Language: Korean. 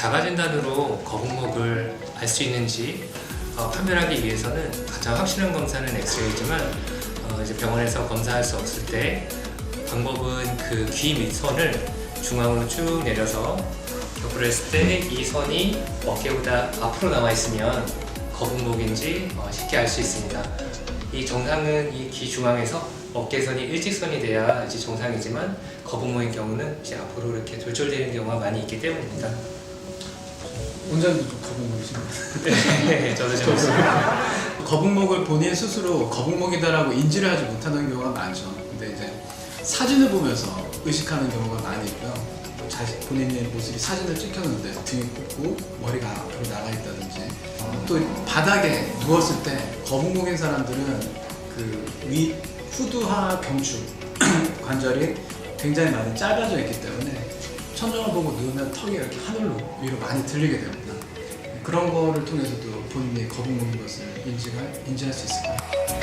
자가진단으로 거북목을 알 수 있는지 어, 판별하기 위해서는 가장 확실한 검사는 엑스레이지만 어, 이제 병원에서 검사할 수 없을 때 방법은 그 귀 밑선을 중앙으로 쭉 내려서 격으로 했을 때 이 선이 어깨보다 앞으로 나와 있으면 거북목인지 어, 쉽게 알 수 있습니다. 이 정상은 이 귀 중앙에서 어깨선이 일직선이 돼야 이제 정상이지만 거북목의 경우는 이제 앞으로 이렇게 돌절되는 경우가 많이 있기 때문입니다. 원장님도 좀 거북목이신가요? 네, 저도 좀. 거북목을 본인 스스로 거북목이다라고 인지를 하지 못하는 경우가 많죠. 근데 이제 사진을 보면서 의식하는 경우가 많이 있고요. 자신 본인의 모습이 사진을 찍혔는데 등이 굽고 머리가 앞으로 나가 있다든지 또 바닥에 누웠을 때 거북목인 사람들은 그 위 후두하 경추 관절이 굉장히 많이 짧아져 있기 때문에 천정을 보고 누우면 턱이 이렇게 하늘로 위로 많이 들리게 됩니다. 그런 거를 통해서도 본인이 거북목인 것을 인지할, 인지할 수 있을 거예요.